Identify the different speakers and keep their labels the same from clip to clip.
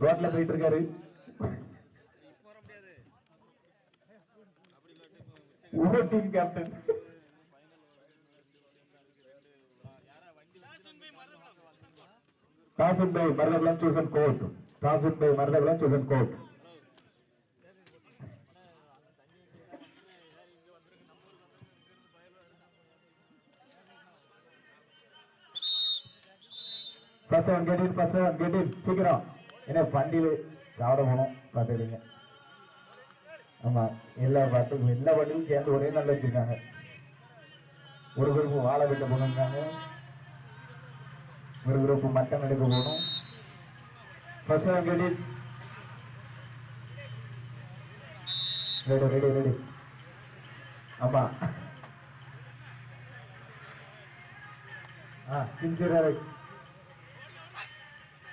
Speaker 1: ரோட்ல போயிட்டு இருக்காரு உங்க team captain Dasan by Maruthakulam Susan கோட் தாசன் பை மருதகுலம் சூசன் code first one get in first one get in ஏன்னா பண்டிகை சாப்பிட போனோம் பார்த்துடுங்க ஆமா எல்லா பாட்டும் எல்லா பாட்டிலும் சேர்ந்து ஒரே நல்ல வச்சிருக்காங்க. ஒரு குரூப் வாழை வெட்ட போகணுங்காங்க ஒரு குரூப் மட்டன் எடுக்க போகணும். First one ready ready ready ஆமா. ஆ சின்சியராக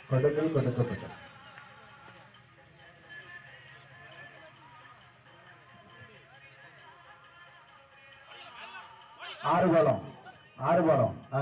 Speaker 1: கொடுக்கல் கொடுக்கப்பட்டது ஆறு பாலம் ஆறு பாலம் ஆ.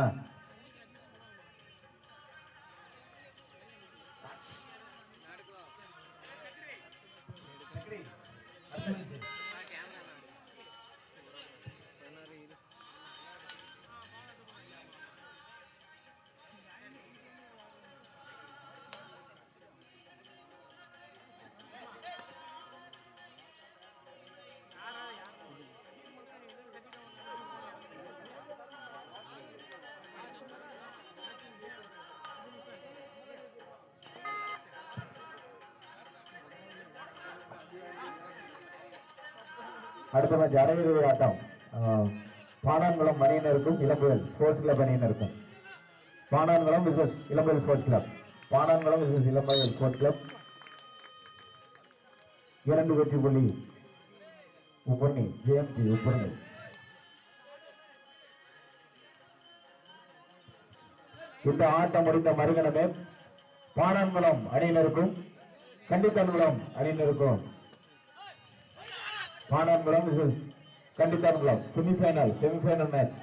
Speaker 1: அடுத்த மேட்ச் அரையிறுதி ஆட்டம். பானான்குளம் பாணான்குளம் மணியினருக்கும் Ilampuyal sports club அணியினருக்கும். Panankulam versus Ilampuyal sports club Panankulam versus Ilampuyal sports club இரண்டு வெற்றி புள்ளி உப்பண்ணி ஜேஎம்டி உப்பண்ணி இந்த ஆட்டம் முடிந்த மறுகணமே பானான்குளம் அணியினருக்கும் கண்டித்தன்குளம் அணியினருக்கும். Panankulam versus Kandithankulam semifinal semifinal match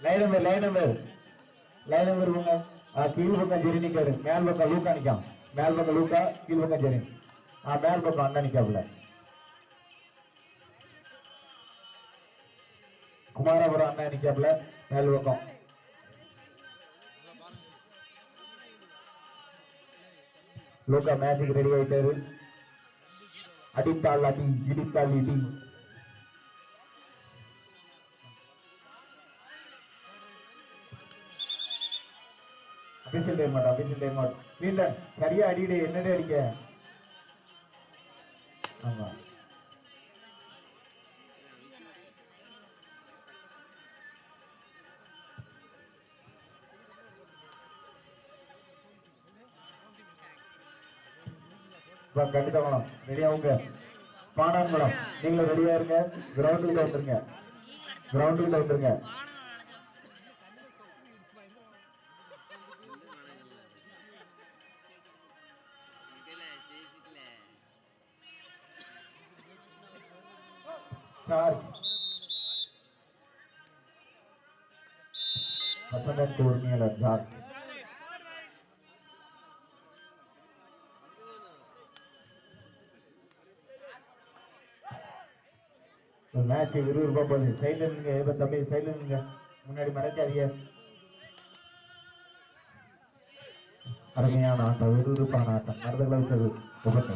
Speaker 1: line number line number line number போங்க ஆ கீழ் பக்கம் ஜெரி நிக்காரு மேல் பக்கம் லூக்கா நிக்காம். மேல் பக்கம் லூக்கா கீழ் பக்கம் ஜெரி ஆ மேல் பக்கம் அண்ணா நிக்காப்ல குமாரபுரம் அண்ணா நிக்காப்ல மேல் பக்கம் லோகா மேட்சுக்கு ரெடி ஆயிட்டாரு. அடித்தால் அடி இடித்தால் இடி. அபிஷன் டைம் மாட் அபிஷன் டைம் மாட் வீரன் சரியா அடிடு என்னடே அடிக்க? ஆமா. இப்ப கண்டித்தவனம் ரெடியா உங்க பானான்குளம் நீங்களும் ரெடியா இருங்க. கிரவுண்டுக்குள்ள வந்துருங்க. கிரவுண்டுக்குள்ள வந்துருங்க. மேட்ச் விறுவிறுப்பா போகுது சைடில் நின்னுங்க இப்போ தம்பி சைடில் நின்னுங்க முன்னாடி மறைக்காதீங்க. அருமையான ஆட்டம் விறுவிறுப்பான ஆட்டம். மருதகுல வச்சது உபத்தை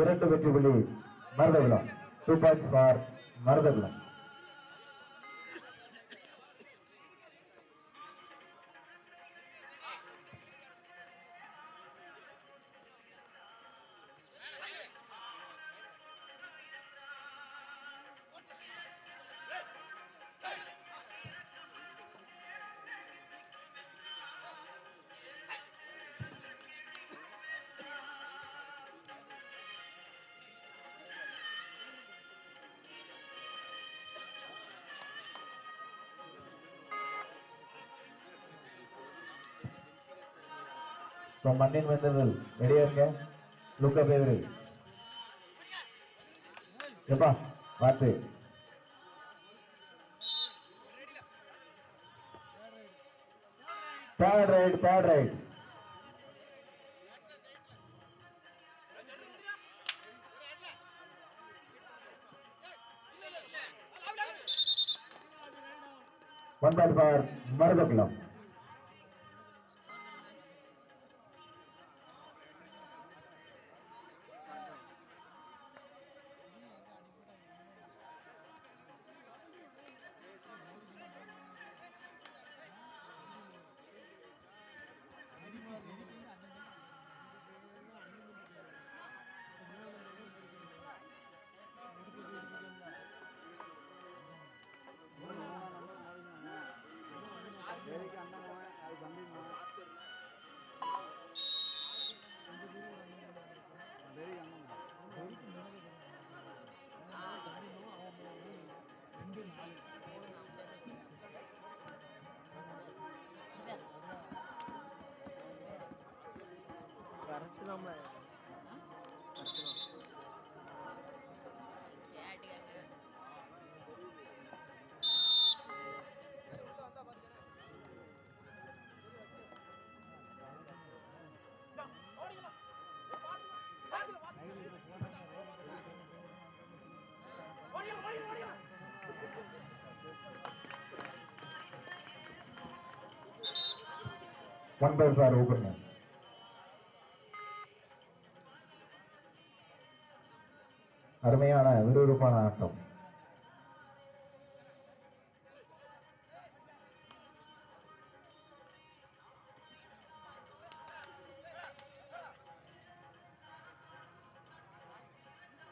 Speaker 1: இரண்டு வெற்றி புள்ளி Maruthakulam two points for Maruthakulam from Mandin Vendavil. Ready இருங்க look up every. எப்பா வாத்து pad right pad right one point for Maruthakulam one point for அருமையான விறுவிறுப்பான ஆட்டம்.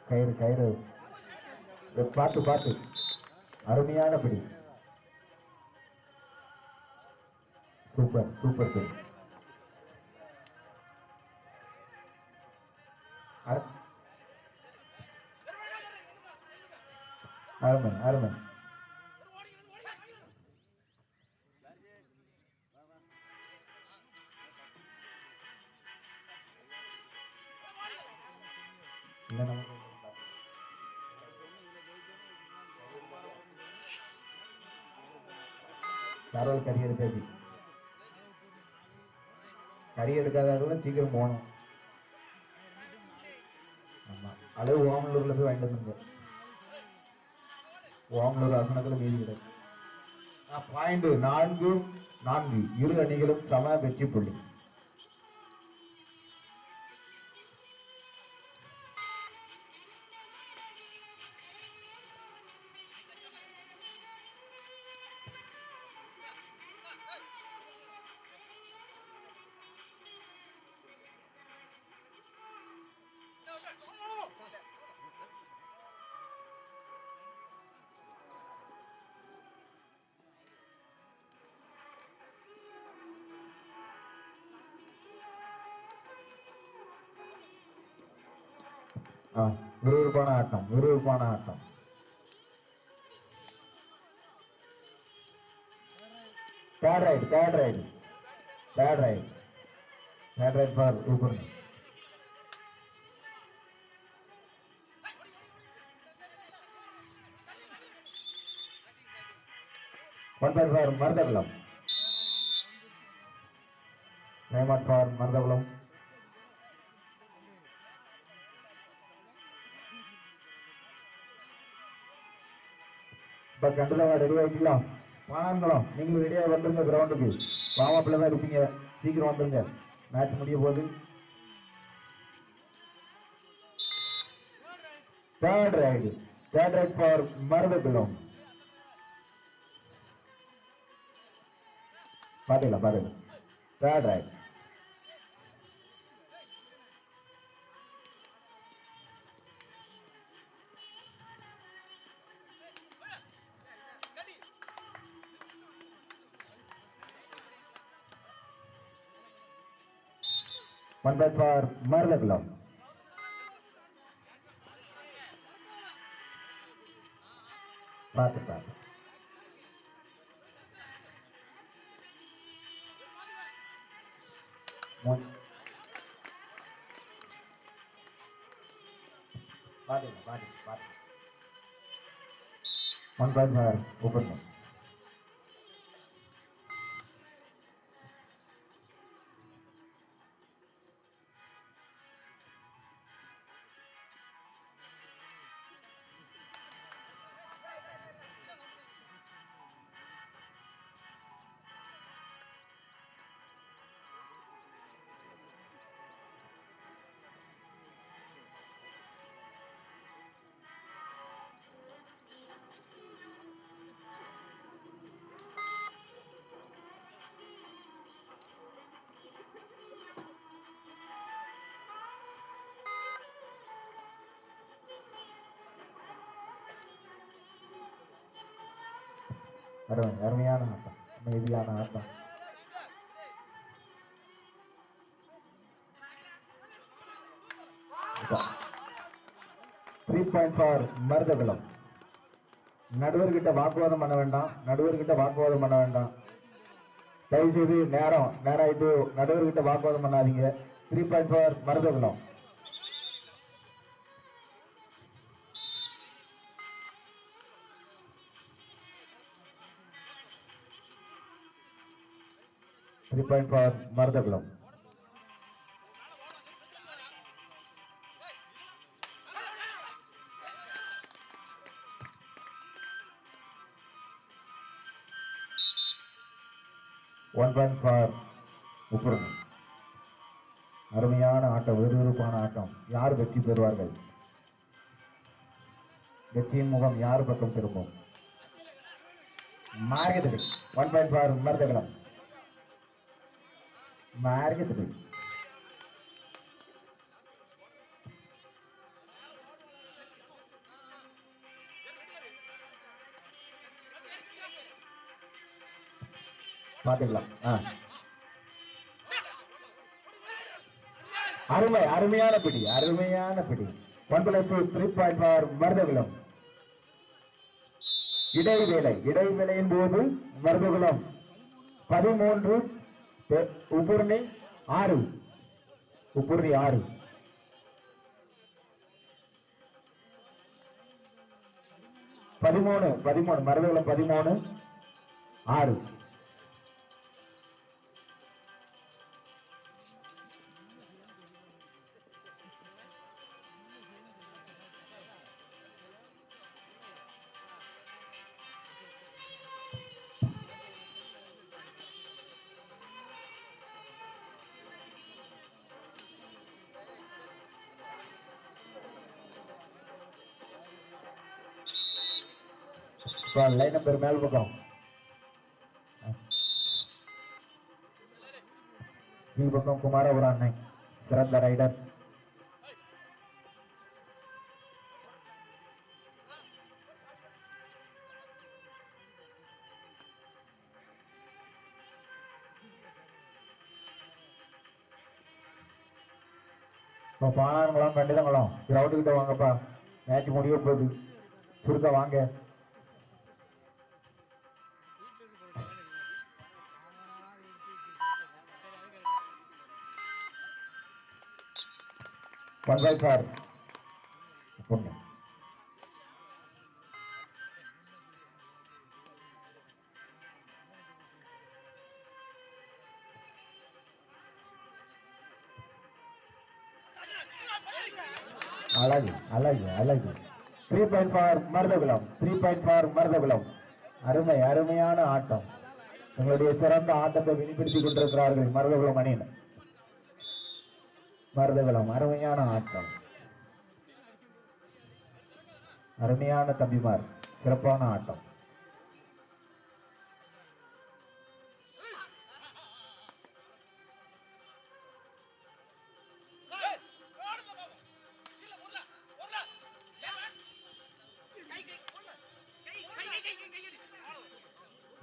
Speaker 1: கயிறு கயிறு. பாட்டு பாட்டு. அருமையான பிடி. சூப்பர் சூப்பர் பிடி. அருமை அருமை இல்ல சரவல் கறி எடுத்தாச்சு கறி எடுக்காதவர்களும் சீக்கிரம் போகணும். ஆமா. அளவு ஓமலூர்ல போய் வாங்கிட்டு வந்துங்க ஓமலூர் அசனத்துல மீதி கிடையாது பாயிண்ட் நான்கு நான்கு இரு அணிகளும் சம வெற்றி புள்ளி. விறுவிறுப்பான ஆட்டம் விறுவிறுப்பான ஆட்டம். Third raid third raid third raid third raid for Uber one point for Maruthakulam நேமாட் ஃபார் மருதகுளம் இப்போ கண்டுதான் ரெடி ஆகிக்கலாம் வாங்கலாம் நீங்களும் ரெடியாக வந்துருங்க கிரவுண்டுக்கு வாமாப்பில் தான் இருப்பீங்க. சீக்கிரம் வந்துருங்க. மேட்ச் முடிய போகுது. Third raid third raid for Maruthakulam பார்த்தீங்களா பாருங்க third raid one pad for Maruthakulam பார்த்து பார்த்து மூணு பாத்துங்க பாத்துங்க பாத்துங்க ஒன் பாயிண்ட் ஆட்டம் ஆட்டம் த்ரீ பாயிண்ட் ஃபார் மருதகுளம் நடுவர்கிட்ட வாக்குவாதம் பண்ண வேண்டாம் நடுவர்கிட்ட வாக்குவாதம் பண்ண வேண்டாம். தயவுசெய்து நேரம் நேரம் ஆயிட்டு நடுவர்கிட்ட வாக்குவாதம் பண்ணாதீங்க. Three point for Maruthakulam three point for Maruthakulam one point for Uppurani அருமையான ஆட்டம் விறுவிறுப்பான ஆட்டம். யார் வெற்றி பெறுவார்கள்? வெற்றியின் முகம் யார் பக்கம் திரும்பும்? Market one point for Maruthakulam market பார்த்துக்கலாம் அருமை அருமையான பிடி அருமையான பிடி one plus two three point for Maruthakulam இடைவேளை இடைவேளையின் போது மருதகுலம் பதிமூன்று பெ- ஆறு உபுர்ணி ஆறு பதிமூணு பதிமூணு. மருதகுலம் பதிமூணு. ஆறு. லைன் நம்பர் மேல் பக்கம். கீழ் பக்கம் குமாரபுரம் அண்ணன் சிறந்த ரைடர். இப்போ பானாங்குளம் கண்டிதங்களாம் கிரவுண்டுக்கிட்ட வாங்கப்பா. மேட்ச் முடிய போகுது. சுருக்க வாங்க. ஒன் பொண்ணு அழகு அழகு அழகு. Three point for Maruthakulam three point for Maruthakulam. அருமை அருமையான ஆட்டம். உங்களுடைய சிறந்த ஆட்டத்தை வெளிப்படுத்திக் கொண்டிருக்கிறார்கள் மருதகுலம் அணியினர். மருதவளம் அருமையான ஆட்டம். அருமையான தம்பிமார் சிறப்பான ஆட்டம்.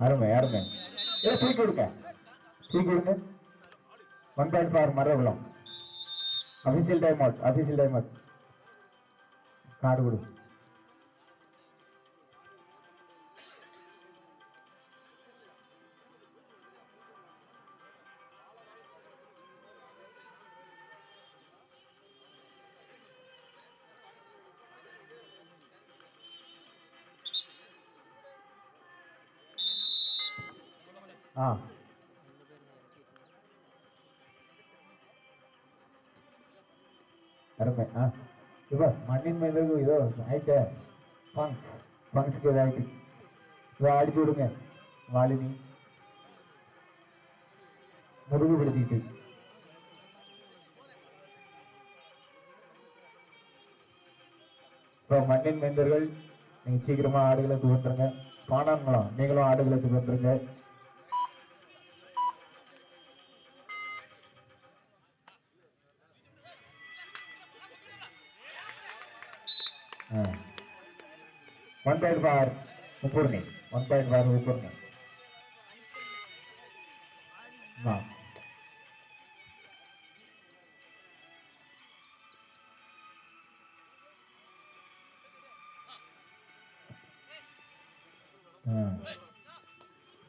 Speaker 1: அருமை அருமை. ஏ தூக்கி கொடுக்க தூக்கி கொடுங்க. One point for Marakulam official time out official time out card கொடு ஆ அருமை ஆ. இப்போ மண்ணின் மீது இதோ ஆயிட்டே ஃபங்க்ஸ் பங்க்ஸ்க்கு இதாயிட்டு. இதை அடிச்சு விடுங்க. வாலினி. முதுகு பிடிச்சிக்கிட்டு இப்போ மண்ணின் மைந்தர்கள் நீங்கள் சீக்கிரமாக ஆடுகளுக்கு துவந்துருங்க பானான்களம் நீங்களும் ஆடுகளுக்கு துவந்துருங்க one point for Muppurni one point for ஊப்பருங்க ஆ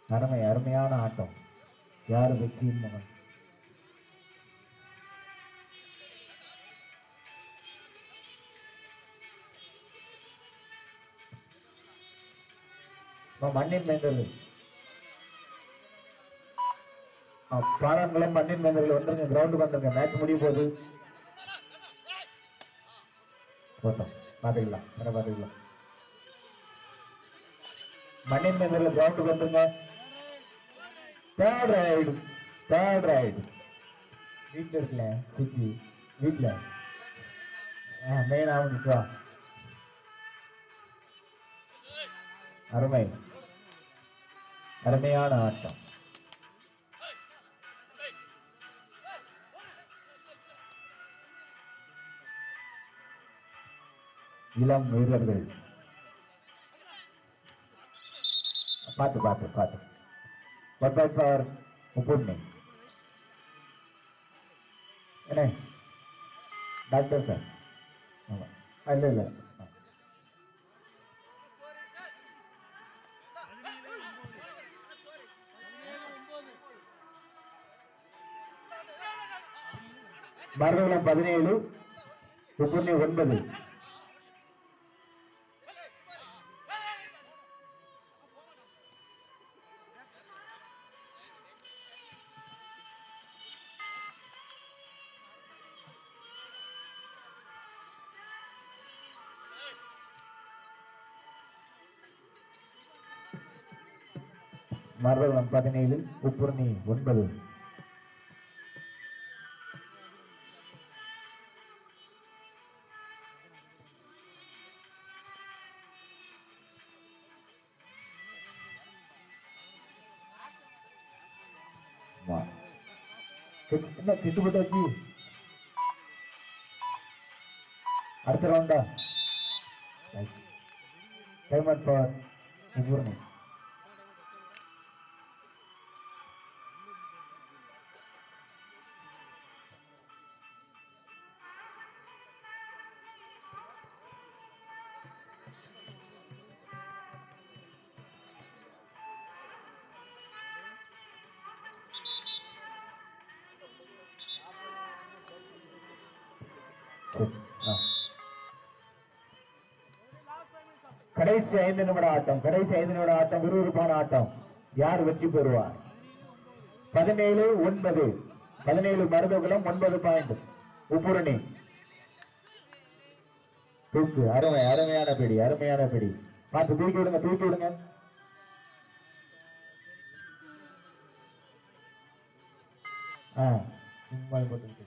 Speaker 1: அருமை அருமையான ஆட்டம். யார் வெற்றியின் மகன்? அப்ப மண்ணின் மேந்தல் பாடங்களும் மண்ணின் மேந்தர்கள் வந்துருங்க கிரவுண்டுக்கு வந்துருங்க. மேட்ச் முடிய போகுது போட்டோம். பார்த்துக்கலாம். வேற பாத்துக்கலாம் மண்ணின் மேந்தர்கள் கிரவுண்டுக்கு வந்துருங்க. தேர்ட் ரைடு தேர்ட் ரைடு வீட்டில் இருக்குல்ல சுச்சி வீட்டில். ஆ மெயின் ஆகும் வா. அருமை. அருமையான ஆட்டம். இளம் வீரர்கள் பார்த்து பார்த்து பார்த்து. ஒன் பை பவர் முப்பூர்ணி என்ன? டாக்டர் சார் ஆமாம் இல்லை இல்லை. மருதகுளம் பதினேழு முப்பூர்ணி ஒன்பது மருதகுளம் பதினேழு முப்பூர்ணி ஒன்பது கிட்- என்ன கிட்டு போட்டாச்சு அடுத்த ரவுண்டா டைம் அவுட் பவர் கடைசி ஐந்து நிமிட ஆட்டம் கடைசி ஐந்து நிமிட ஆட்டம் விறுவிறுப்பான ஆட்டம். யார் வெற்றி பெறுவார் பதினேழு ஒன்பது. பதினேழு மருதகுலம் ஒன்பது பாயிண்ட். உப்புரணி. தூக்கு. அருமை அருமையான பிடி அருமையான பிடி. பார்த்து தூக்கி விடுங்க தூக்கி விடுங்க. ஆ சும்மா போட்டு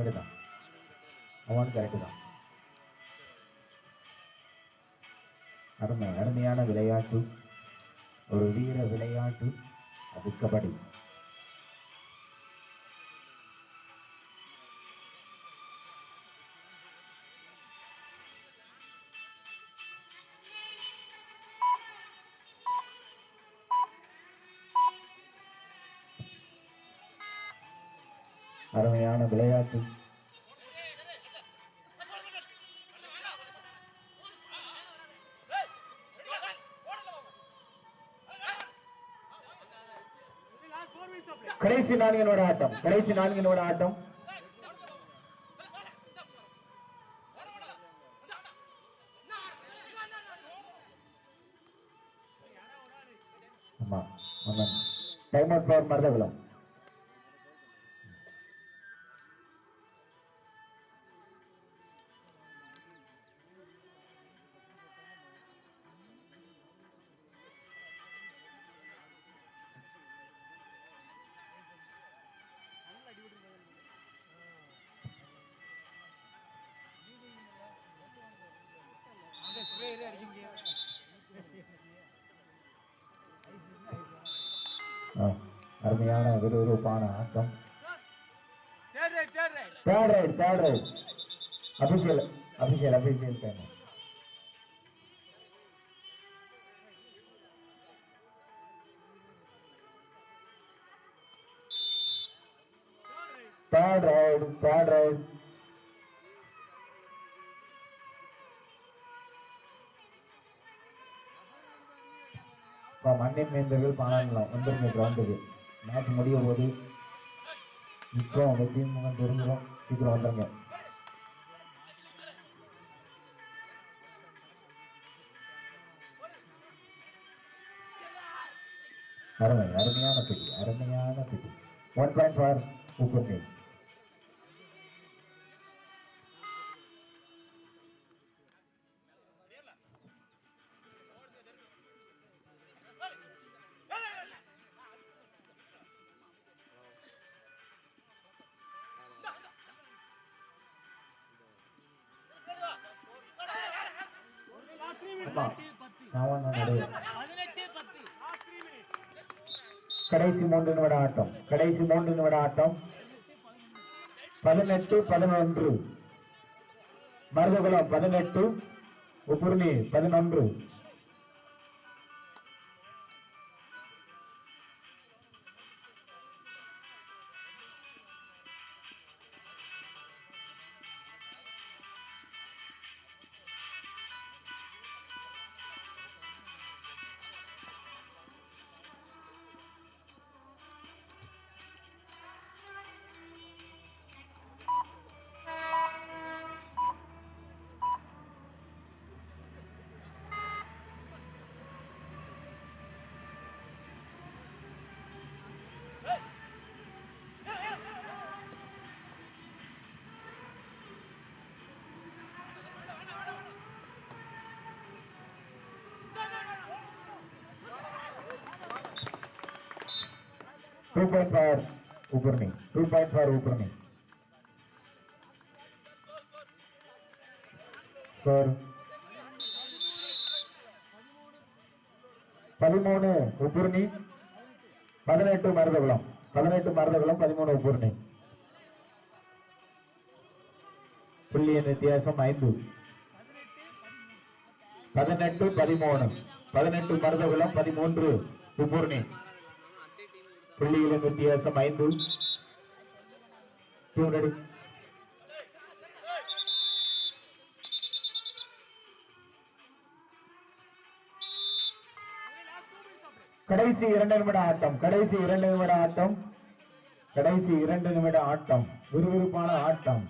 Speaker 1: கரெக்டு தான். அவன் கரெக்டு தான். அருமை அருமையான விளையாட்டு. ஒரு வீர விளையாட்டு. அது கபடி கடைசி நான்கு நிமிட ஆட்டம். கடைசி நான்கு நிமிட ஆட்டம். ஆமா time out for Maruthakulam official official official time third raid third raid இப்போ மண்ணின் மேந்தர்கள் பானாங்களாம் வந்துருங்க கிரவுண்டுக்கு. மேட்ச் முடிய போது இப்போ உங்க டீம் தெரிஞ்சிடும் சீக்கிரம் வந்துருங்க. அருமை அருமையான பிடி அருமையான பிடி ஒன் பாயிண்ட் ஃபார் உப்பு அப்பா நான் வந்து நடுவு கடைசி மூன்று நிமிட ஆட்டம் கடைசி மூன்று நிமிட ஆட்டம் பதினெட்டு பதினொன்று. மருதகுலம் பதினெட்டு உப்புருணி பதினொன்று. Two point for Uppuruni two point ऊपर नहीं சார் பதிமூணு உப்புருணி பதினெட்டு மருதகுளம். பதினெட்டு மருதகுளம் பதிமூணு உப்புருணி புள்ளியின் வித்தியாசம் ஐந்து. பதினெட்டு பதிமூணு. பதினெட்டு மருதகுளம் பதிமூன்று உப்புருணி புள்ளிகளின் வித்தியாசம் ஐந்து. கடைசி இரண்டு நிமிட ஆட்டம் கடைசி இரண்டு நிமிட ஆட்டம் கடைசி இரண்டு நிமிட ஆட்டம் விறுவிறுப்பான ஆட்டம்.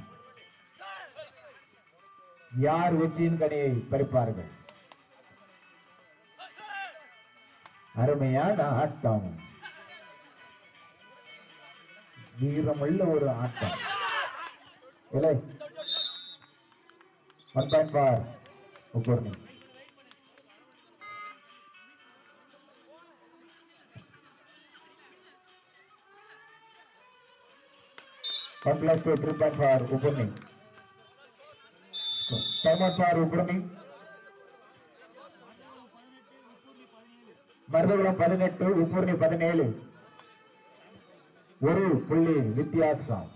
Speaker 1: யார் வெற்றியின் கனியை பறிப்பார்கள்? அருமையான ஆட்டம். வீரமுள்ள ஒரு ஆட்டம். இல்லை one point for Uppurni one plus two three point for Uppurni time Maruthakulam பதினெட்டு உப்பூர்ணி பதினேழு. ஒரு புள்ளி வித்தியாசம்.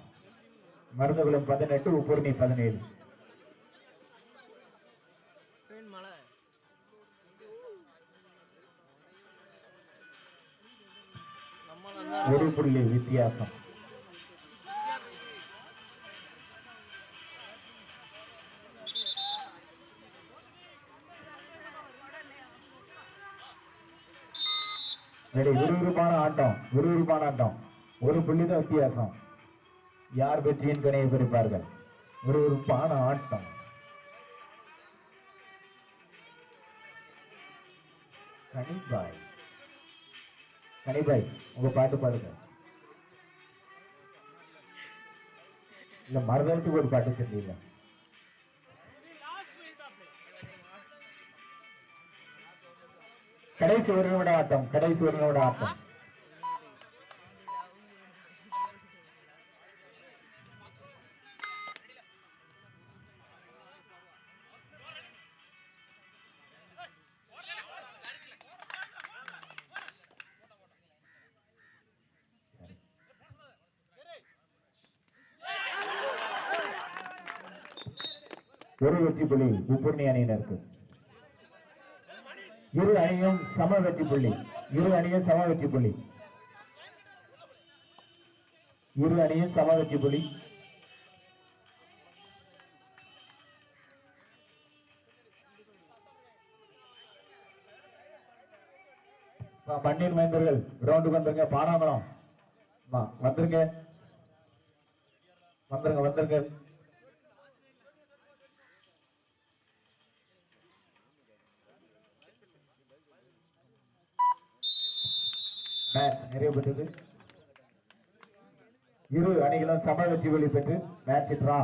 Speaker 1: மருந்துகுளம் பதினெட்டு உப்பூர்ணி பதினேழு. ஒரு புள்ளி வித்தியாசம். விறுவிறுப்பான ஆட்டம் விறுவிறுப்பான ஆட்டம். ஒரு புள்ளி தான் வித்தியாசம். யார் வெற்றியின் கணையை ஒரு பான ஆட்டம். கனிபாய். கனிபாய் உங்க பாட்டு பாடுங்க. இல்ல மருதத்துக்கு ஒரு பாட்டு தெரியல கடைசி ஒரு நிமிட ஆட்டம் கடைசி ஒரு நிமிட ஆட்டம். ஒரு வெற்றி புள்ளி உப்புர்ணி அணியினருக்கு இரு அணியும் சம வெற்றி புள்ளி. இரு அணியும் சம வெற்றி புள்ளி. இரு அணியும் சம வெற்றி புள்ளி. பன்னீர் மைந்தர்கள் கிரவுண்டுக்கு வந்துருங்க. பானாங்குளம். வந்துருங்க. வந்துருங்க வந்துருங்க. மேட்ச் நிறைவு பெற்றது. இரு அணிகளும் சம வெற்றி வெளி பெற்று மேட்ச் டிரா